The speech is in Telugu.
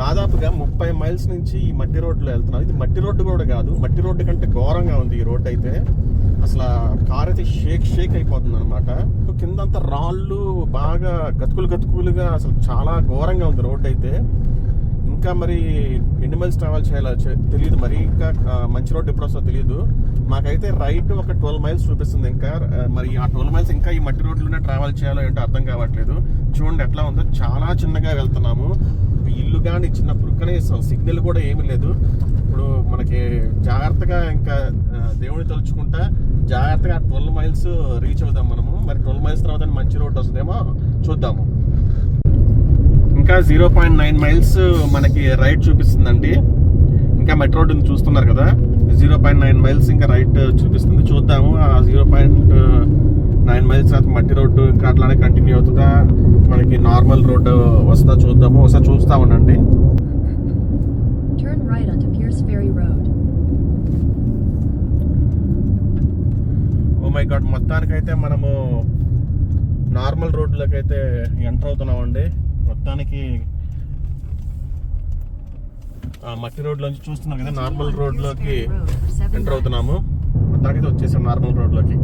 దాదాపుగా ముప్పై మైల్స్ నుంచి ఈ మట్టి రోడ్లో వెళ్తున్నాం. ఇది మట్టి రోడ్డు కూడా కాదు మట్టి రోడ్డు కంటే ఘోరంగా ఉంది ఈ రోడ్డు అయితే. అసలు కార్ అయితే షేక్ షేక్ అయిపోతుంది అనమాట కిందంతా రాళ్ళు బాగా గతుకులు గతుకులుగా అసలు చాలా ఘోరంగా ఉంది రోడ్డు అయితే. ఇంకా మరి ఎన్ని మైల్స్ ట్రావెల్ చేయాలో తెలియదు మరి ఇంకా మంచి రోడ్ ఎప్పుడు వస్తుందో తెలియదు మాకైతే రైట్ ఒక ట్వెల్వ్ మైల్స్ చూపిస్తుంది ఇంకా. మరి ఆ ట్వెల్వ్ మైల్స్ ఇంకా ఈ మట్టి రోడ్లోనే ట్రావెల్ చేయాలో ఏంటో అర్థం కావట్లేదు. చూడండి ఎట్లా ఉందో. చాలా చిన్నగా వెళ్తున్నాము. ఇల్లు కానీ చిన్న పురుక్కనే సిగ్నల్ కూడా ఏమీ లేదు. ఇప్పుడు మనకి జాగ్రత్తగా ఇంకా దేవుడిని తలుచుకుంటా జాగ్రత్తగా ట్వెల్వ్ మైల్స్ రీచ్ అవుదాం మనము. మరి ట్వెల్వ్ మైల్స్ తర్వాత మంచి రోడ్ వస్తుందేమో చూద్దాము. జీరో పాయింట్ నైన్ మైల్స్ మనకి రైట్ చూపిస్తుందండి. ఇంకా మెట్రో రోడ్ చూస్తున్నారు కదా. జీరో పాయింట్ నైన్ మైల్స్ ఇంకా రైట్ చూపిస్తుంది. చూద్దాము. ఆ జీరో పాయింట్ నైన్ మైల్స్ తర్వాత మట్టి రోడ్డు ఇంకా అట్లానే కంటిన్యూ అవుతుందా? మనకి నార్మల్ రోడ్డు వస్తుందా చూద్దాము. ఒకసారి చూస్తా ఉండండి. ఓ మై గాడ్ మొత్తానికైతే మనము నార్మల్ రోడ్లోకి అయితే ఎంటర్ అవుతున్నామండి. మొత్తానికి ఆ మట్టి రోడ్లోంచి చూస్తున్నాం కదా. నార్మల్ రోడ్లోకి ఎంటర్. అవుతున్నాము. మొత్తానికి వచ్చేసాం నార్మల్ రోడ్లోకి